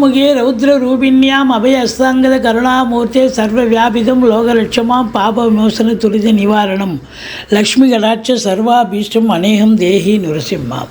சதுர்முகே ரௌத்ர ரூபிண்யாம் அபய அஸ்தாங்கத கருணாமூர்த்தே சர்வ வியாபிதம் லோகலட்சமாம் பாப விமோசன துரித நிவாரணம். லக்ஷ்மி கடாட்ச சர்வாபீஷ்டம் அநேகம் தேகி நுரசிம்மாம்.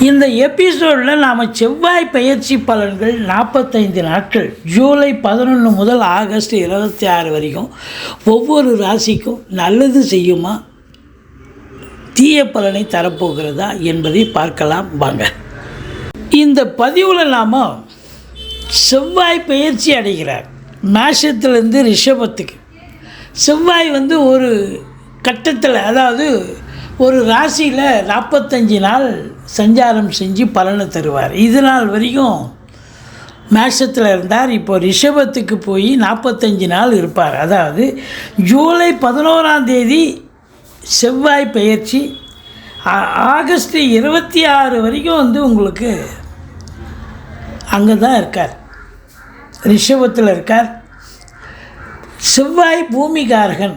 இந்த எபிசோடில் நாம் செவ்வாய் பயிற்சி பலன்கள் நாற்பத்தைந்து நாட்கள் ஜூலை பதினொன்று முதல் ஆகஸ்ட் இருபத்தி ஆறு வரைக்கும் ஒவ்வொரு ராசிக்கும் நல்லது செய்யுமா தீய பலனை தரப்போகிறதா என்பதை பார்க்கலாம் வாங்க. இந்த பதிவில் நாம் செவ்வாய் பயிற்சி அடைகிறார். மேஷத்துலேருந்து ரிஷபத்துக்கு. செவ்வாய் வந்து ஒரு கட்டத்தில் அதாவது ஒரு ராசியில் நாற்பத்தஞ்சு நாள் சஞ்சாரம் செஞ்சு பலனை தருவார். இது நாள் வரைக்கும் மேஷத்தில் இருந்தார். இப்போ ரிஷபத்துக்கு போய் நாற்பத்தஞ்சு நாள் இருப்பார். அதாவது ஜூலை பதினோராம் தேதி செவ்வாய் பயிற்சி ஆகஸ்ட் இருபத்தி ஆறு வரைக்கும் வந்து உங்களுக்கு அங்கே தான் இருக்கார். ரிஷபத்தில் இருக்கார். செவ்வாய் பூமிகாரகன்.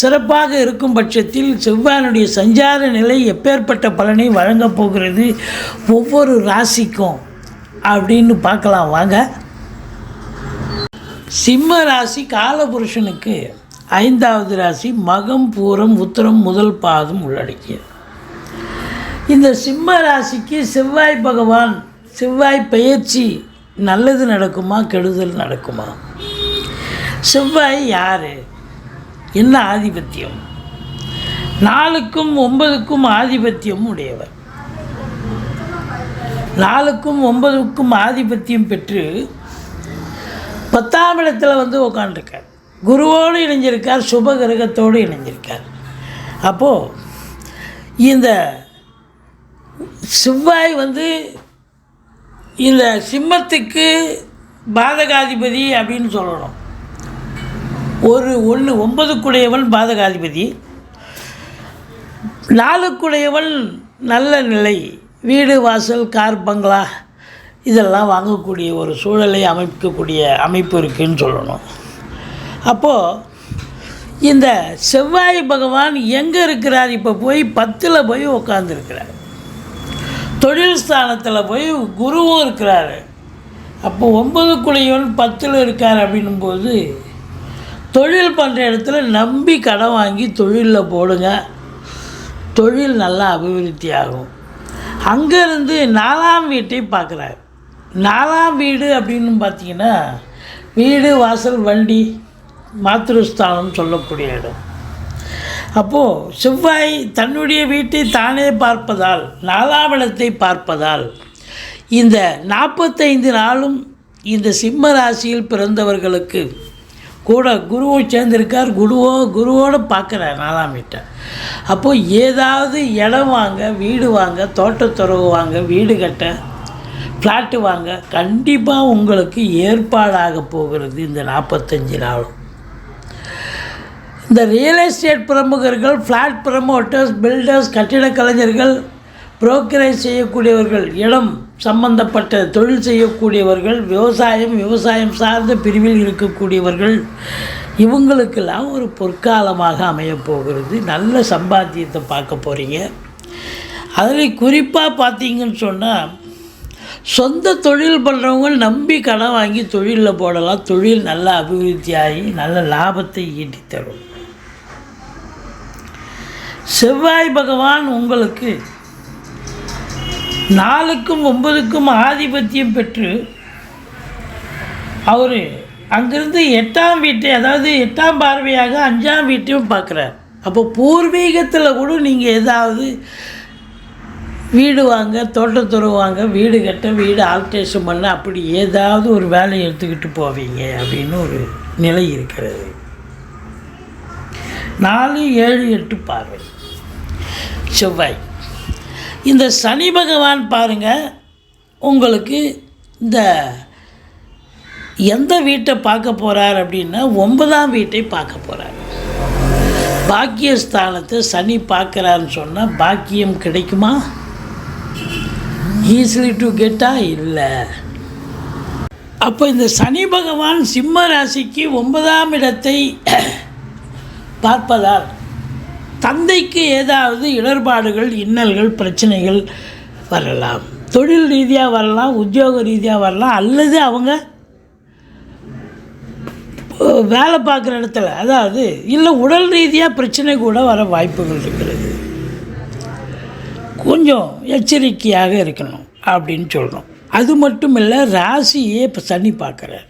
சிறப்பாக இருக்கும் பட்சத்தில் செவ்வாயினுடைய சஞ்சார நிலை எப்பேற்பட்ட பலனை வழங்கப் போகிறது ஒவ்வொரு ராசிக்கும் அப்படின்னு பார்க்கலாம். வாங்க. சிம்ம ராசி காலபுருஷனுக்கு ஐந்தாவது ராசி மகம் பூரம் உத்தரம் முதல் பாதம் உள்ளடக்கியது. இந்த சிம்ம ராசிக்கு செவ்வாய் பகவான் செவ்வாய் பயிற்சி நல்லது நடக்குமா கெடுதல் நடக்குமா? செவ்வாய் யார்? என்ன ஆதிபத்தியம்? நாலுக்கும் ஒன்பதுக்கும் ஆதிபத்தியம் உடையவர். நாலுக்கும் ஒன்பதுக்கும் ஆதிபத்தியம் பெற்று பத்தாம் இடத்துல வந்து உக்காண்டிருக்கார் குருவோடு இணைஞ்சிருக்கார் சுப கிரகத்தோடு இணைஞ்சிருக்கார். அப்போது இந்த செவ்வாய் வந்து இந்த சிம்மத்துக்கு பாதகாதிபதி அப்படின்னு சொல்லணும். ஒரு ஒன்று ஒன்பதுக்குடையவன் பாதகாதிபதி. நாலுக்குடையவன் நல்ல நிலை வீடு வாசல் கார் பங்களா இதெல்லாம் வாங்கக்கூடிய ஒரு சூழலை அமைக்கக்கூடிய அமைப்பு இருக்குன்னு சொல்லணும். அப்போது இந்த செவ்வாய் பகவான் எங்கே இருக்கிறார்? இப்போ போய் பத்தில் போய் உட்காந்துருக்கிறார் தொழில் ஸ்தானத்தில் போய் குருவும் இருக்கிறாரு. அப்போ ஒன்பது பத்தில் இருக்கார் அப்படின்னும்போது தொழில் பண்ணுற இடத்துல நம்பி கடன் வாங்கி தொழிலில் போடுங்க. தொழில் நல்லா அபிவிருத்தி ஆகும். அங்கேருந்து நாலாம் வீட்டை பார்க்குறாரு நாலாம் வீடு அப்படின்னு பார்த்தீங்கன்னா வீடு வாசல் வண்டி மாத்திருஸ்தானம் சொல்லக்கூடிய இடம். அப்போது செவ்வாய் தன்னுடைய வீட்டை தானே பார்ப்பதால் நாலாம் இடத்தை பார்ப்பதால் இந்த நாற்பத்தைந்து நாளும் இந்த சிம்ம ராசியில் பிறந்தவர்களுக்கு கூட குருவும் சேர்ந்துருக்கார் குருவோ குருவோடு பார்க்குறார் நாலாம் வீட்டை அப்போது ஏதாவது இடம் வாங்க வீடு வாங்க தோட்டத்துறவு வாங்க வீடு கட்ட ஃப்ளாட்டு வாங்க கண்டிப்பாக உங்களுக்கு ஏற்பாடாக போகிறது இந்த நாற்பத்தஞ்சு நாளும். இந்த ரியல் எஸ்டேட் பிரமுகர்கள் ஃப்ளாட் ப்ரமோட்டர்ஸ் பில்டர்ஸ் கட்டிடக் கலைஞர்கள் புரோக்கரேஜ் செய்யக்கூடியவர்கள் இடம் சம்பந்தப்பட்ட தொழில் செய்யக்கூடியவர்கள் விவசாயம் விவசாயம் சார்ந்த பிரிவில் இருக்கக்கூடியவர்கள் இவங்களுக்கெல்லாம் ஒரு பொற்காலமாக அமையப்போகிறது நல்ல சம்பாத்தியத்தை பார்க்க போகிறீங்க அதில் குறிப்பாக பார்த்தீங்கன்னு சொன்னால் சொந்த தொழில் பண்ணுறவங்க நம்பி கடன் வாங்கி தொழிலில் போடலாம். தொழில் நல்லா அபிவிருத்தி ஆகி நல்ல லாபத்தை ஈட்டி தரும் செவ்வாய் பகவான் உங்களுக்கு நாலுக்கும் ஒன்பதுக்கும் ஆதிபத்தியம் பெற்று அவர் அங்கிருந்து எட்டாம் வீட்டை அதாவது எட்டாம் பார்வையாக அஞ்சாம் வீட்டையும் பார்க்குறார். அப்போ பூர்வீகத்தில் கூட நீங்கள் ஏதாவது வீடு வாங்க தோட்டத்துறை வாங்க வீடு கட்ட வீடு ஆல்ட்ரேஷன் பண்ண அப்படி ஏதாவது ஒரு வேலையை எடுத்துக்கிட்டு போவீங்க அப்படின்னு ஒரு நிலை இருக்கிறது. நாலு ஏழு எட்டு பார்வை. செவ்வாய். இந்த சனி பகவான் பாருங்கள் உங்களுக்கு இந்த எந்த வீட்டை பார்க்க போகிறார் அப்படின்னா ஒன்பதாம் வீட்டை பார்க்க போகிறார் பாக்கியஸ்தானத்தை சனி பார்க்குறாருன்னு சொன்னால் பாக்கியம் கிடைக்குமா? ஈஸிலி டு கெட்டா இல்லை. அப்போ இந்த சனி பகவான் சிம்ம ராசிக்கு ஒன்பதாம் இடத்தை பார்ப்பதால் தந்தைக்கு ஏதாவது இடர்பாடுகள் இன்னல்கள் பிரச்சனைகள் வரலாம். தொழில் ரீதியாக வரலாம் உத்தியோக ரீதியாக வரலாம் அல்லது அவங்க வேலை பார்க்குற இடத்துல அதாவது இல்லை உடல் ரீதியாக பிரச்சனை கூட வர வாய்ப்புகள் இருக்கிறது. கொஞ்சம் எச்சரிக்கையாக இருக்கணும் அப்படின்னு சொல்கிறோம் அது மட்டும் இல்லை ராசியே இப்போ சனி பார்க்குறார்.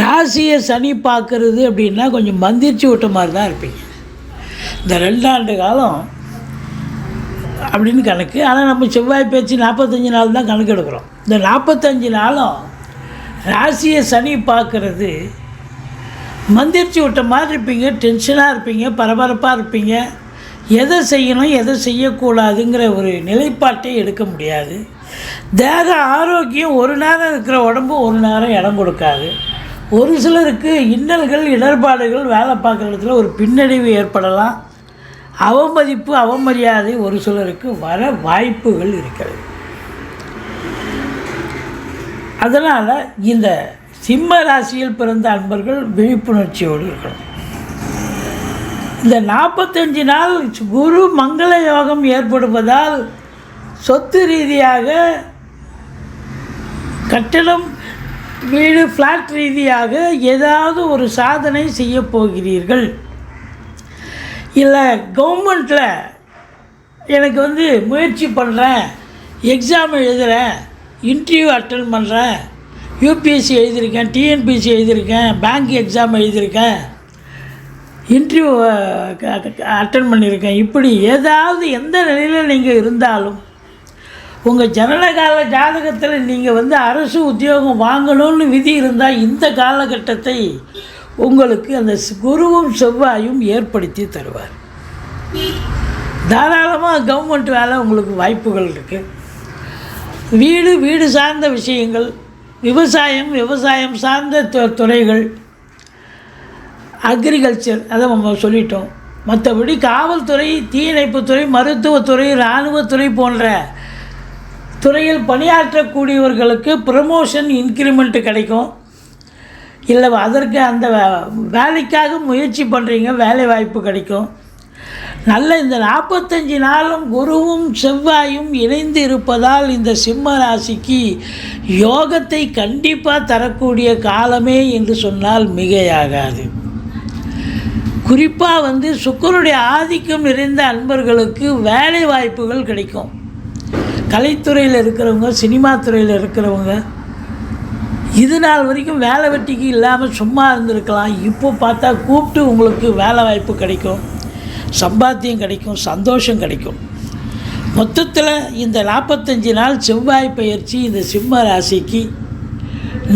ராசியை சனி பார்க்குறது அப்படின்னா கொஞ்சம் மந்திரிச்சு விட்ட மாதிரி தான் இருப்பீங்க. இந்த ரெண்டாண்டு காலம் அப்படின்னு கணக்கு. ஆனால் நம்ம செவ்வாய் பேச்சு நாற்பத்தஞ்சு நாள் தான் கணக்கு எடுக்கிறோம். இந்த நாற்பத்தஞ்சு நாளும் ராசியை சனி பார்க்குறது. மந்திரிச்சு விட்ட மாதிரி இருப்பீங்க. டென்ஷனாக இருப்பீங்க. பரபரப்பாக இருப்பீங்க. எதை செய்யணும் எதை செய்யக்கூடாதுங்கிற ஒரு நிலைப்பாட்டை எடுக்க முடியாது. தேக ஆரோக்கியம் ஒரு நேரம் இருக்கிற உடம்பு ஒரு நேரம் இடம் கொடுக்காது. ஒரு சிலருக்கு இன்னல்கள் இடர்பாடுகள் வேலை பார்க்குற இடத்துல ஒரு பின்னடைவு ஏற்படலாம். அவமதிப்பு அவமரியாதை ஒரு சிலருக்கு வர வாய்ப்புகள் இருக்கிறது. அதனால் இந்த சிம்ம ராசியில் பிறந்த அன்பர்கள் விழிப்புணர்ச்சியோடு இருக்கணும். இந்த நாற்பத்தஞ்சு நாள் குரு மங்கள யோகம் ஏற்படுவதால் சொத்து ரீதியாக கட்டிடம் வீடு ஃப்ளாட் ரீதியாக ஏதாவது ஒரு சாதனை செய்ய போகிறீர்கள். இல்லை கவர்மெண்ட்டில் எனக்கு வந்து முயற்சி பண்ணுறேன் எக்ஸாம் எழுதுகிறேன் இன்டர்வியூ அட்டன் பண்ணுறேன் யூபிஎஸ்சி எழுதியிருக்கேன் டிஎன்பிஎஸ்சி எழுதியிருக்கேன் பேங்க் எக்ஸாம் எழுதியிருக்கேன் இன்டர்வியூ அட்டன் பண்ணியிருக்கேன். இப்படி ஏதாவது எந்த நிலையில் நீங்கள் இருந்தாலும் உங்கள் ஜனனகால ஜாதகத்தில் நீங்கள் வந்து அரசு உத்தியோகம் வாங்கணும்னு விதி இருந்தால் இந்த காலகட்டத்தை உங்களுக்கு அந்த ஸ்- குருவும் செவ்வாயும் ஏற்படுத்தி தருவார். தாராளமாக கவர்மெண்ட் வேலை உங்களுக்கு வாய்ப்புகள் இருக்குது வீடு வீடு சார்ந்த விஷயங்கள் விவசாயம் விவசாயம் சார்ந்த து- துறைகள் அக்ரிகல்ச்சர் அதை நம்ம சொல்லிட்டோம். மற்றபடி காவல்துறை தீயணைப்புத்துறை மருத்துவத்துறை இராணுவத்துறை போன்ற துறையில் பணியாற்றக்கூடியவர்களுக்கு ப்ரமோஷன் இன்க்ரிமெண்ட் கிடைக்கும். இல்லை அதற்கு அந்த வே- வேலைக்காக முயற்சி பண்ணுறீங்க வேலை வாய்ப்பு கிடைக்கும். நல்ல இந்த நாற்பத்தஞ்சு நாளும் குருவும் செவ்வாயும் இணைந்து இருப்பதால் இந்த சிம்ம ராசிக்கு யோகத்தை கண்டிப்பாக தரக்கூடிய காலமே என்று சொன்னால் மிகையாகாது. குறிப்பாக வந்து சுக்கருடைய ஆதிக்கம் நிறைந்த அன்பர்களுக்கு வேலை வாய்ப்புகள் கிடைக்கும். கலைத்துறையில் இருக்கிறவங்க சினிமா துறையில் இருக்கிறவங்க இது நாள் வரைக்கும் வேலை வெட்டிக்கு இல்லாமல் சும்மா இருந்திருக்கலாம். இப்போ பார்த்தா கூப்பிட்டு உங்களுக்கு வேலை வாய்ப்பு கிடைக்கும். சம்பாத்தியம் கிடைக்கும் சந்தோஷம் கிடைக்கும். மொத்தத்தில் இந்த நாற்பத்தஞ்சு நாள் செவ்வாய் பயிற்சி இந்த சிம்ம ராசிக்கு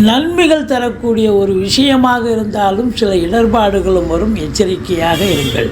நன்மைகள் தரக்கூடிய ஒரு விஷயமாக இருந்தாலும் சில இடர்பாடுகளும் வரும். எச்சரிக்கையாக இருங்கள்.